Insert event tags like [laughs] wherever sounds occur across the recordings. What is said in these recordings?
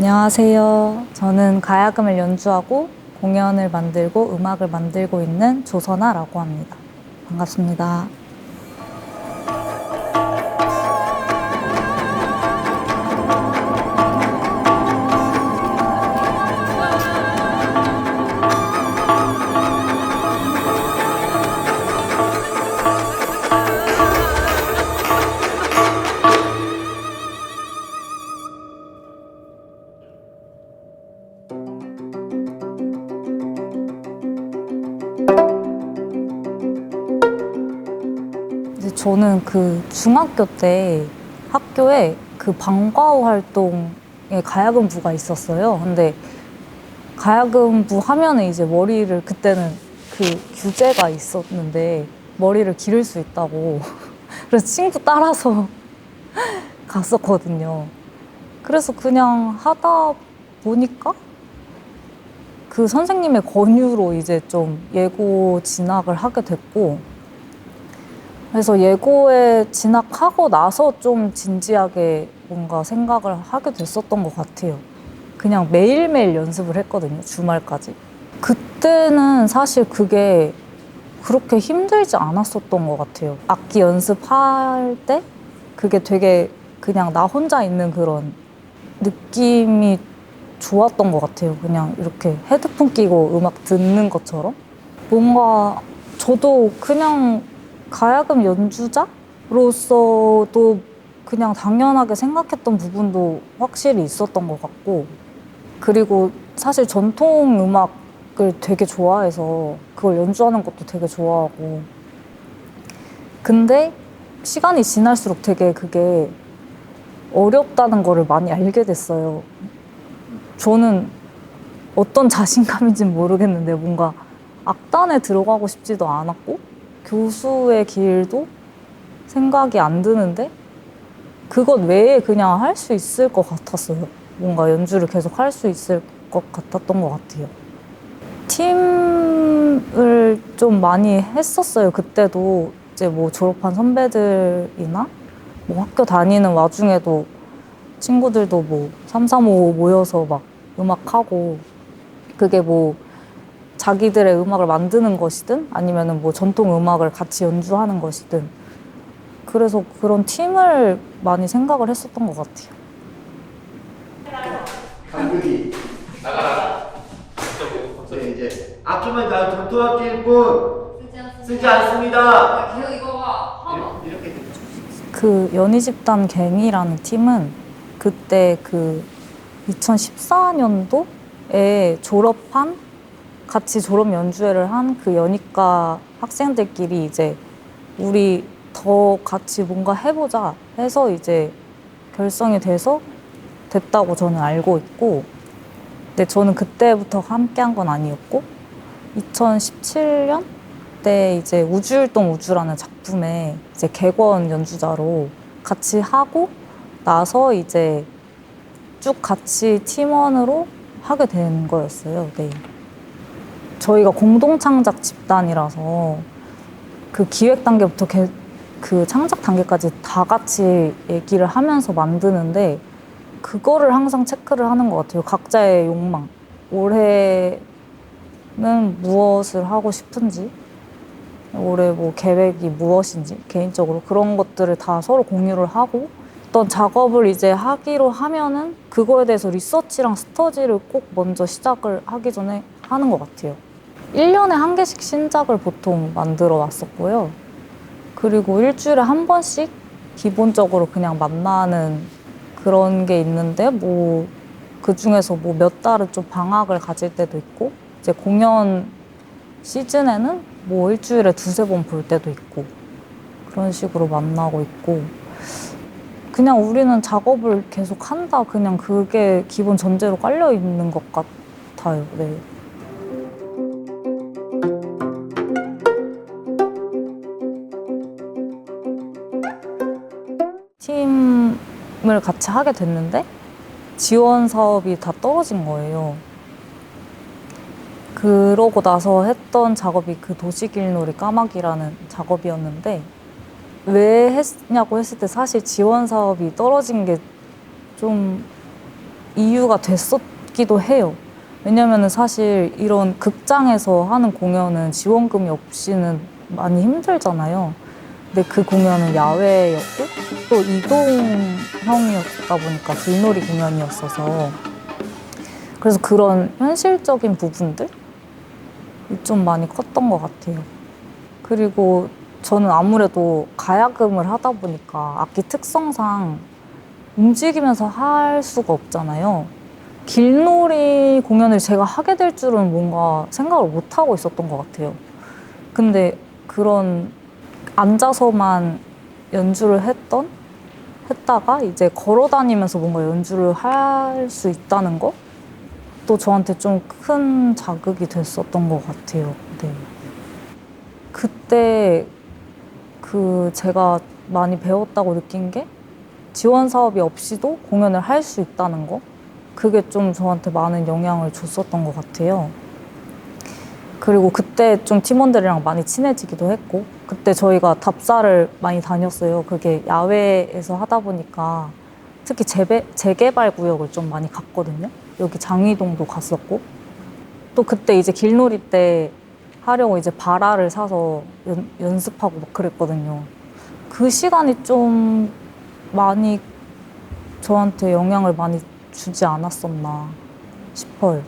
안녕하세요. 저는 가야금을 연주하고 공연을 만들고 음악을 만들고 있는 조선아라고 합니다. 반갑습니다. 저는 그 중학교 때 학교에 그 방과후 활동에 가야금부가 있었어요. 근데 가야금부 하면은 이제 머리를 그때는 그 규제가 있었는데 머리를 기를 수 있다고 [laughs] 그래서 친구 따라서 [laughs] 갔었거든요. 그래서 그냥 하다 보니까 그 선생님의 권유로 이제 좀 예고 진학을 하게 됐고 그래서 예고에 진학하고 나서 좀 진지하게 뭔가 생각을 하게 됐었던 것 같아요. 그냥 매일매일 연습을 했거든요, 주말까지. 그때는 사실 그게 그렇게 힘들지 않았었던 것 같아요. 악기 연습할 때 그게 되게 그냥 나 혼자 있는 그런 느낌이 좋았던 것 같아요. 그냥 이렇게 헤드폰 끼고 음악 듣는 것처럼. 뭔가 저도 그냥 가야금 연주자로서도 그냥 당연하게 생각했던 부분도 확실히 있었던 것 같고 그리고 사실 전통 음악을 되게 좋아해서 그걸 연주하는 것도 되게 좋아하고 근데 시간이 지날수록 되게 그게 어렵다는 거를 많이 알게 됐어요. 저는 어떤 자신감인지는 모르겠는데 뭔가 악단에 들어가고 싶지도 않았고 교수의 길도 생각이 안 드는데 그것 외에 그냥 할 수 있을 것 같았어요. 뭔가 연주를 계속 할 수 있을 것 같았던 것 같아요. 팀을 좀 많이 했었어요. 그때도 이제 뭐 졸업한 선배들이나 뭐 학교 다니는 와중에도 친구들도 뭐 335 모여서 막 음악하고 그게 뭐 자기들의 음악을 만드는 것이든 아니면은 뭐 전통 음악을 같이 연주하는 것이든 그래서 그런 팀을 많이 생각을 했었던 것 같아요. 강국이 네, 이제 악기만 다 전투악기일 뿐 쓰지 않습니다. 계속 이거 봐. 이렇게 그 연희집단 갱이라는 팀은 그때 그 2014년도에 졸업한 같이 졸업 연주회를 한 그 연희과 학생들끼리 이제 우리 더 같이 뭔가 해보자 해서 이제 결성이 돼서 됐다고 저는 알고 있고 근데 저는 그때부터 함께 한 건 아니었고 2017년 때 이제 우주율동 우주라는 작품에 이제 객원 연주자로 같이 하고 나서 이제 쭉 같이 팀원으로 하게 된 거였어요. 네. 저희가 공동 창작 집단이라서 그 기획 단계부터 개- 그 창작 단계까지 다 같이 얘기를 하면서 만드는데 그거를 항상 체크를 하는 것 같아요. 각자의 욕망. 올해는 무엇을 하고 싶은지, 올해 뭐 계획이 무엇인지, 개인적으로 그런 것들을 다 서로 공유를 하고 어떤 작업을 이제 하기로 하면은 그거에 대해서 리서치랑 스터디를 꼭 먼저 시작을 하기 전에 하는 것 같아요. 1년에 한 개씩 신작을 보통 만들어 왔었고요. 그리고 일주일에 한 번씩 기본적으로 그냥 만나는 그런 게 있는데 뭐 그 중에서 뭐 몇 달은 좀 방학을 가질 때도 있고 이제 공연 시즌에는 뭐 일주일에 두세 번 볼 때도 있고 그런 식으로 만나고 있고 그냥 우리는 작업을 계속 한다 그냥 그게 기본 전제로 깔려 있는 것 같아요. 네. 팀을 같이 하게 됐는데 지원 사업이 다 떨어진 거예요. 그러고 나서 했던 작업이 그 도시길놀이 까마귀라는 작업이었는데 왜 했냐고 했을 때 사실 지원 사업이 떨어진 게 좀 이유가 됐었기도 해요. 왜냐면은 사실 이런 극장에서 하는 공연은 지원금이 없이는 많이 힘들잖아요. 근데 그 공연은 야외였고 또 이동형이었다 보니까 길놀이 공연이었어서 그래서 그런 현실적인 부분들이 좀 많이 컸던 것 같아요. 그리고 저는 아무래도 가야금을 하다 보니까 악기 특성상 움직이면서 할 수가 없잖아요. 길놀이 공연을 제가 하게 될 줄은 뭔가 생각을 못 하고 있었던 것 같아요. 근데 그런 앉아서만 연주를 했던 했다가 이제 걸어 다니면서 뭔가 연주를 할 수 있다는 거? 또 저한테 좀 큰 자극이 됐었던 것 같아요. 네. 그때 그 제가 많이 배웠다고 느낀 게 지원 사업이 없이도 공연을 할 수 있다는 거. 그게 좀 저한테 많은 영향을 줬었던 것 같아요. 그리고 그때 좀 팀원들이랑 많이 친해지기도 했고, 그때 저희가 답사를 많이 다녔어요. 그게 야외에서 하다 보니까 특히 재배, 재개발 구역을 좀 많이 갔거든요. 여기 장위동도 갔었고, 또 그때 이제 길놀이 때 하려고 이제 바라를 사서 연, 연습하고 막 그랬거든요. 그 시간이 좀 많이 저한테 영향을 많이 주지 않았었나 싶어요.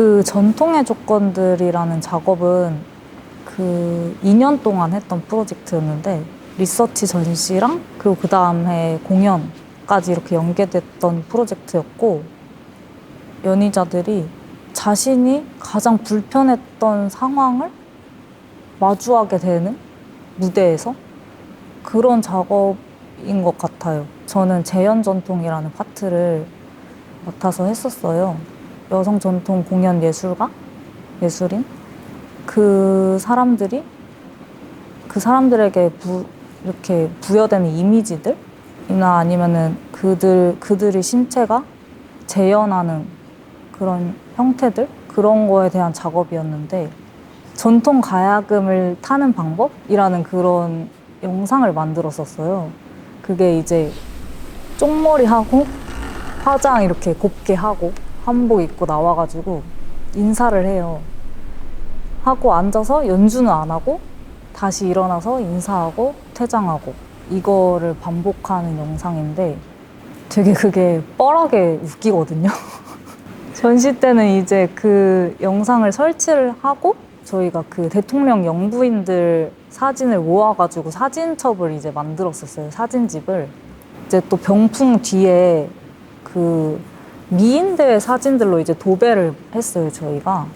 그 전통의 조건들이라는 작업은 그 2년 동안 했던 프로젝트였는데 리서치 전시랑 그리고 그 다음에 공연까지 이렇게 연계됐던 프로젝트였고 연희자들이 자신이 가장 불편했던 상황을 마주하게 되는 무대에서 그런 작업인 것 같아요. 저는 재현 전통이라는 파트를 맡아서 했었어요. 여성 전통 공연 예술가, 예술인? 그 사람들이 그 사람들에게 부, 이렇게 부여되는 이미지들이나 아니면은 그들 그들의 신체가 재현하는 그런 형태들? 그런 거에 대한 작업이었는데 전통 가야금을 타는 방법이라는 그런 영상을 만들었었어요. 그게 이제 쪽머리 하고 화장 이렇게 곱게 하고 한복 입고 나와가지고 인사를 해요. 하고 앉아서 연주는 안 하고 다시 일어나서 인사하고 퇴장하고 이거를 반복하는 영상인데 되게 그게 뻘하게 웃기거든요. [laughs] 전시 때는 이제 그 영상을 설치를 하고 저희가 그 대통령 영부인들 사진을 모아가지고 사진첩을 이제 만들었었어요. 사진집을. 이제 또 병풍 뒤에 그 미인들 사진들로 이제 도배를 했어요, 저희가.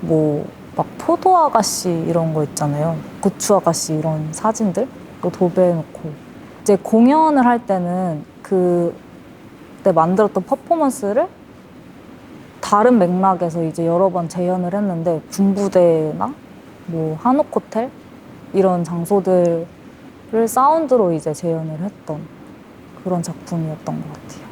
뭐, 막 포도 아가씨 이런 거 있잖아요. 고추 아가씨 이런 사진들 또 도배해놓고. 이제 공연을 할 때는 그때 만들었던 퍼포먼스를 다른 맥락에서 이제 여러 번 재현을 했는데 군부대나 뭐 한옥 호텔 이런 장소들을 사운드로 이제 재현을 했던 그런 작품이었던 것 같아요.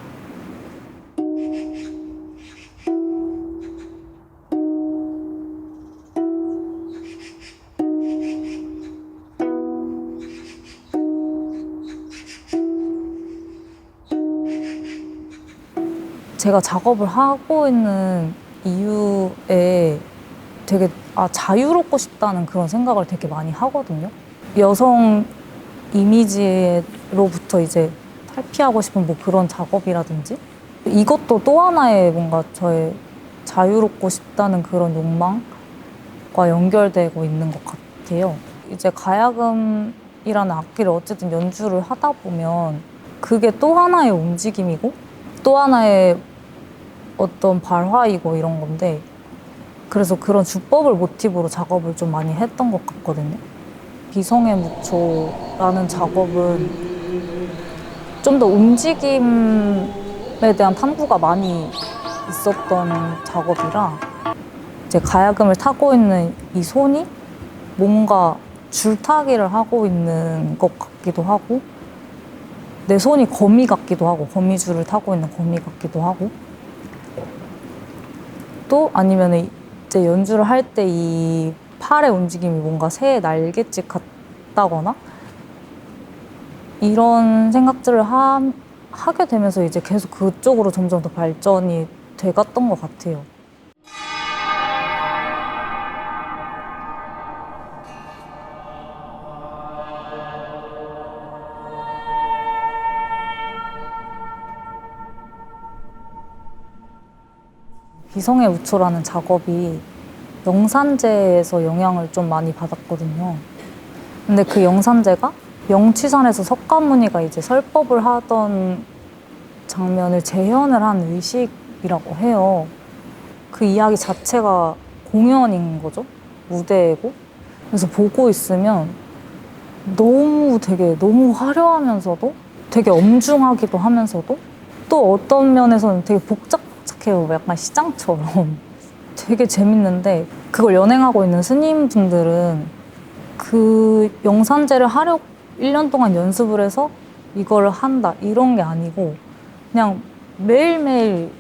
제가 작업을 하고 있는 이유에 되게 아, 자유롭고 싶다는 그런 생각을 되게 많이 하거든요. 여성 이미지로부터 이제 탈피하고 싶은 뭐 그런 작업이라든지 이것도 또 하나의 뭔가 저의 자유롭고 싶다는 그런 욕망과 연결되고 있는 것 같아요. 이제 가야금이라는 악기를 어쨌든 연주를 하다 보면 그게 또 하나의 움직임이고 또 하나의 어떤 발화이고 이런 건데 그래서 그런 주법을 모티브로 작업을 좀 많이 했던 것 같거든요. 비성의 무초라는 작업은 좀 더 움직임에 대한 탐구가 많이 있었던 작업이라 이제 가야금을 타고 있는 이 손이 뭔가 줄타기를 하고 있는 것 같기도 하고 내 손이 거미 같기도 하고 거미줄을 타고 있는 거미 같기도 하고 또 아니면 이제 연주를 할 때 이 팔의 움직임이 뭔가 새의 날갯짓 같다거나 이런 생각들을 하, 하게 되면서 이제 계속 그쪽으로 점점 더 발전이 돼갔던 것 같아요. 비성의 우초라는 작업이 영산제에서 영향을 좀 많이 받았거든요. 근데 그 영산제가 영취산에서 석가모니가 이제 설법을 하던 장면을 재현을 한 의식이라고 해요. 그 이야기 자체가 공연인 거죠. 무대고. 그래서 보고 있으면 너무 되게 너무 화려하면서도 되게 엄중하기도 하면서도 또 어떤 면에서는 되게 복작 복작해요. 약간 시장처럼. [laughs] 되게 재밌는데 그걸 연행하고 있는 스님분들은 그 영산제를 하려 1년 동안 연습을 해서 이걸 한다 이런 게 아니고 그냥 매일매일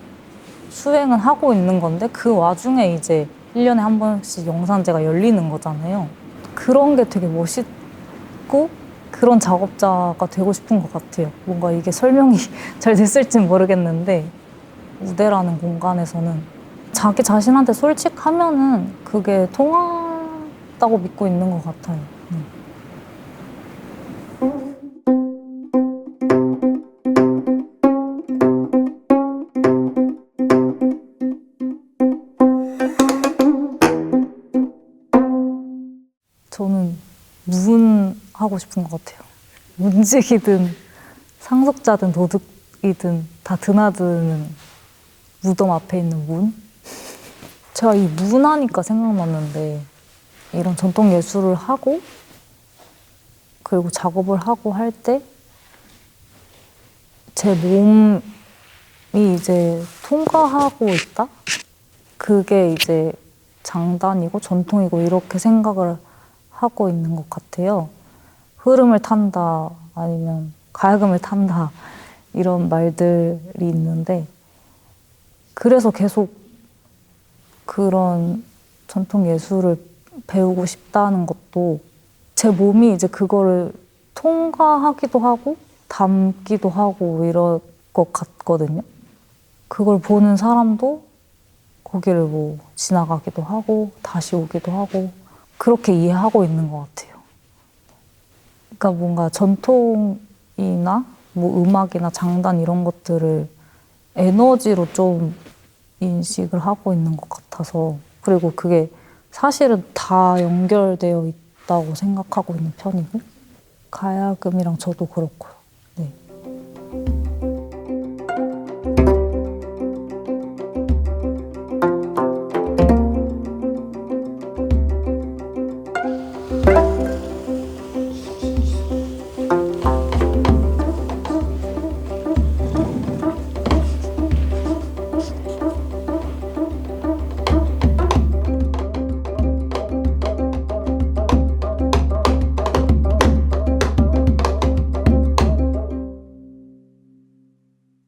수행은 하고 있는 건데 그 와중에 이제 1년에 한 번씩 영산제가 열리는 거잖아요. 그런 게 되게 멋있고 그런 작업자가 되고 싶은 것 같아요. 뭔가 이게 설명이 [laughs] 잘 됐을지 모르겠는데 무대라는 공간에서는 자기 자신한테 솔직하면은 그게 통한다고 믿고 있는 것 같아요. 음. 저는 문 하고 싶은 것 같아요. 문직이든 상속자든 도둑이든 다 드나드는 무덤 앞에 있는 문. 제가 이문 하니까 생각났는데 이런 전통 예술을 하고 그리고 작업을 하고 할 때 제 몸이 이제 통과하고 있다? 그게 이제 장단이고 전통이고 이렇게 생각을 하고 있는 것 같아요. 흐름을 탄다 아니면 가야금을 탄다 이런 말들이 있는데 그래서 계속 그런 전통 예술을 배우고 싶다는 것도 제 몸이 이제 그거를 통과하기도 하고 담기도 하고 이럴 것 같거든요. 그걸 보는 사람도 거기를 뭐 지나가기도 하고 다시 오기도 하고 그렇게 이해하고 있는 것 같아요. 그러니까 뭔가 전통이나 뭐 음악이나 장단 이런 것들을 에너지로 좀 인식을 하고 있는 것 같아서 그리고 그게 사실은 다 연결되어 있다고 생각하고 있는 편이고 가야금이랑 저도 그렇고요.